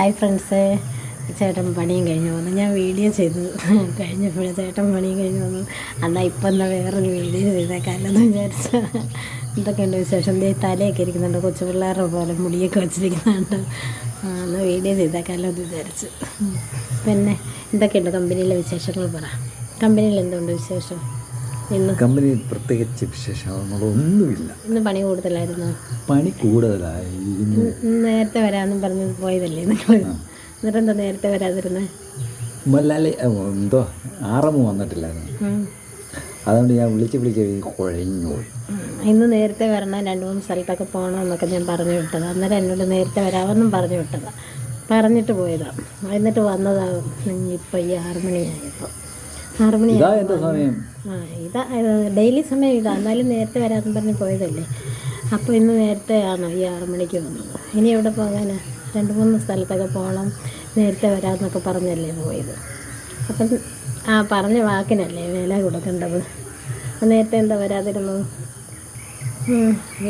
Hi friends. ചേട്ടൻ പണിയും കഴിഞ്ഞു വന്നു. ഞാൻ വീഡിയോ ചെയ്തു. കഴിഞ്ഞപ്പോഴേ ചേട്ടൻ പണിയും കഴിഞ്ഞു വന്നു. എന്നാൽ ഇപ്പം എന്നാൽ വേറൊരു വീഡിയോ ചെയ്തേക്കാല്ലെന്ന് വിചാരിച്ച. എന്തൊക്കെയുണ്ട് വിശേഷം? ദേ തലയൊക്കെ ഇരിക്കുന്നുണ്ട്. കൊച്ചു പിള്ളേരുടെ പോലെ മുടിയൊക്കെ വെച്ചിരിക്കുന്നുണ്ട്. എന്നാൽ വീഡിയോ ചെയ്തേക്കാമല്ലോ എന്ന് വിചാരിച്ചു. പിന്നെ എന്തൊക്കെയുണ്ട് കമ്പനിയിലെ വിശേഷങ്ങൾ പറ. കമ്പനിയിൽ എന്തുണ്ട് വിശേഷം? ഇന്ന്. കമ്പനി പ്രത്യേകിച്ച് വിശേഷങ്ങളൊന്നുമില്ല. ഇന്ന് പണി കൂടുതലായിരുന്നു? പണി കൂടുതലായി. ഇന്ന് ഇന്ന് നേരത്തെ വരാമെന്നും പറഞ്ഞ് പോയതല്ലേ നിങ്ങൾ? നേരത്തെ വരാതിരുന്നേ? മല്ലാലി എന്തോ ആറമ്മ വന്നിട്ടില്ലായിരുന്നു. അതുകൊണ്ട് ഞാൻ വിളിച്ച് വിളിച്ച് കുഴഞ്ഞു പോയി. ഇന്ന് നേരത്തെ വരണം രണ്ട് മൂന്ന് സ്ഥലത്തൊക്കെ പോകണമെന്നൊക്കെ ഞാൻ പറഞ്ഞു വിട്ടത്. അന്നേരം എന്നോട് നേരത്തെ വരാമെന്നും പറഞ്ഞു വിട്ടതാണ് പറഞ്ഞിട്ട് പോയതാണ് എന്നിട്ട് വന്നതാകും ഇപ്പം ഈ ആറ് മണിയായപ്പോൾ ആറ് മണി ഇതാ എന്റെ സമയം? ആ ഇതാ ഡെയിലി സമയം ഇതാ. എന്നാലും നേരത്തെ വരാമെന്ന് പറഞ്ഞ് പോയതല്ലേ. അപ്പോൾ ഇന്ന് നേരത്തെ ആണോ ഈ ആറ് മണിക്ക് വന്നത്. ഇനി എവിടെ പോകാനാ? രണ്ട് മൂന്ന് സ്ഥലത്തൊക്കെ പോകണം. നേരത്തെ വരാമെന്നൊക്കെ പറഞ്ഞല്ലേ പോയത്. അപ്പം ആ പറഞ്ഞ വാക്കിനല്ലേ വില കൊടുക്കേണ്ടത്? നേരത്തെ എന്താ വരാതിരുന്നത്?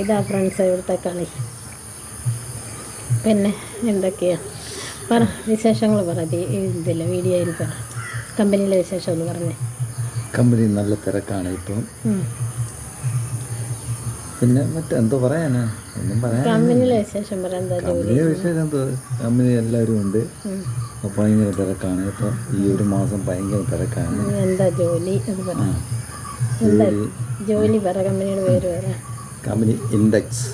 ഇതാ ഫ്രണ്ട്സ് ഇവിടുത്തെ കളി. പിന്നെ എന്തൊക്കെയാ? പറ വിശേഷങ്ങൾ പറ. ഇതില്ല വീഡിയോയിൽ പറ. കമ്പനിയിലെ വിശേഷം ഒന്ന് പറഞ്ഞേ. കമ്പനി നല്ല തിരക്കാണ് ഇപ്പം. പിന്നെ മറ്റെന്തോ പറയാനാ? ഒന്നും പറയാൻ കമ്പനിയിലെ വിശേഷം പറയാൻ എന്താ ജോലി? കമ്പനി വിശേഷം എന്തോ? കമ്പനി എല്ലാവരും ഉണ്ട്. ഭയങ്കര തിരക്കാണ്. ഇപ്പം ഈ ഒരു മാസം ഭയങ്കര തിരക്കാണ്. എന്താ ജോലി ജോലി. ജോലി പറ കമ്പനിയുടെ പേര് പറ. കമ്പനി ഇൻഡെക്സ്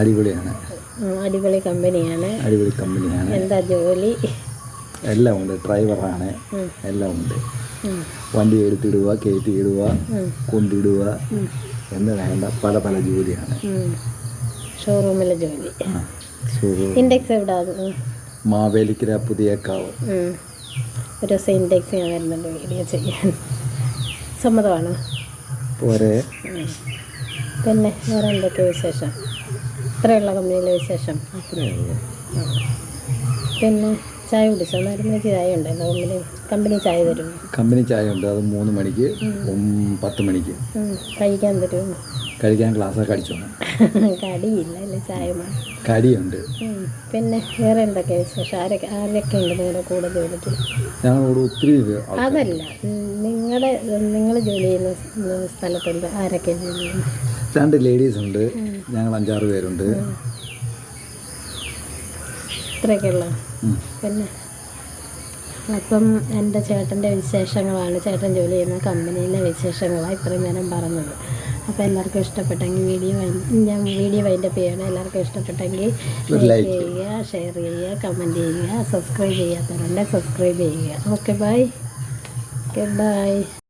അടിപൊളിയാണ്. അടിപൊളി കമ്പനിയാണ്. അടിപൊളി കമ്പനിയാണ്. എന്താ ജോലി? എല്ലാം ഉണ്ട്. ഡ്രൈവറാണ്. എല്ലാം ഉണ്ട്. വണ്ടി എടുത്തിടുക കയറ്റി ഇടുക ഉം. കൊണ്ടിടുക. എന്ന് വേണ്ട. പല പല ജോലിയാണ്. ഷോറൂമിലെ ജോലി. ഇൻഡെക്സ് എവിടെ മാവേലിക്കര പുതിയക്കാവ്. ഒരു ദിവസം ഇൻഡെക്സ് ഞാൻ വരുന്നുണ്ട് വീഡിയോ ചെയ്യാൻ. സമ്മതമാണോ? പോരെ. പിന്നെ വേറെ എന്തൊക്കെ വിശേഷം? ഇത്രയുള്ള കമ്പനിയിലെ വിശേഷം. പിന്നെ ചായ കുടിച്ചോ നാല് മണിക്ക് ചായ ഉണ്ടല്ലോ കമ്പനി കമ്പനി ചായ തരും കമ്പനി ചായ ഉണ്ട്. അത് മൂന്ന് മണിക്ക് പത്ത് മണിക്ക്. കഴിക്കാൻ തരും കഴിക്കാൻ ഗ്ലാസ്സൊക്കെ അടിച്ചോണം. കടിയില്ല അല്ലേ ചായ കടിയുണ്ട്. പിന്നെ വേറെ എന്തൊക്കെ വിശേഷം? ആരൊക്കെ ആരൊക്കെ ഉണ്ട് നിങ്ങളുടെ കൂടെ ജോലിക്ക്? ഞങ്ങളോട് ഒത്തിരി അതല്ല നിങ്ങളുടെ നിങ്ങൾ ജോലി ചെയ്യുന്ന സ്ഥലത്തുണ്ട് ആരൊക്കെ ജോലി രണ്ട് ലേഡീസ് ഉണ്ട്. ഞങ്ങൾ അഞ്ചാറ് പേരുണ്ട്. ഇത്രയൊക്കെയുള്ള. ഉള്ളത് പിന്നെ അപ്പം എന്റെ ചേട്ടന്റെ വിശേഷങ്ങളാണ് ചേട്ടൻ ജോലി ചെയ്യുന്ന കമ്പനിയിലെ വിശേഷങ്ങളാണ് ഇത്രയും നേരം പറഞ്ഞത്. അപ്പോൾ എല്ലാവർക്കും ഇഷ്ടപ്പെട്ടെങ്കിൽ വീഡിയോ ഞാൻ വീഡിയോ വൈൻഡപ്പ് ചെയ്യണം. എല്ലാവർക്കും ഇഷ്ടപ്പെട്ടെങ്കിൽ ലൈക്ക് ചെയ്യുക ഷെയർ ചെയ്യുക കമന്റ് ചെയ്യുക സബ്സ്ക്രൈബ് ചെയ്യാത്തവരുണ്ടെങ്കിൽ സബ്സ്ക്രൈബ് ചെയ്യുക. Okay bye okay bye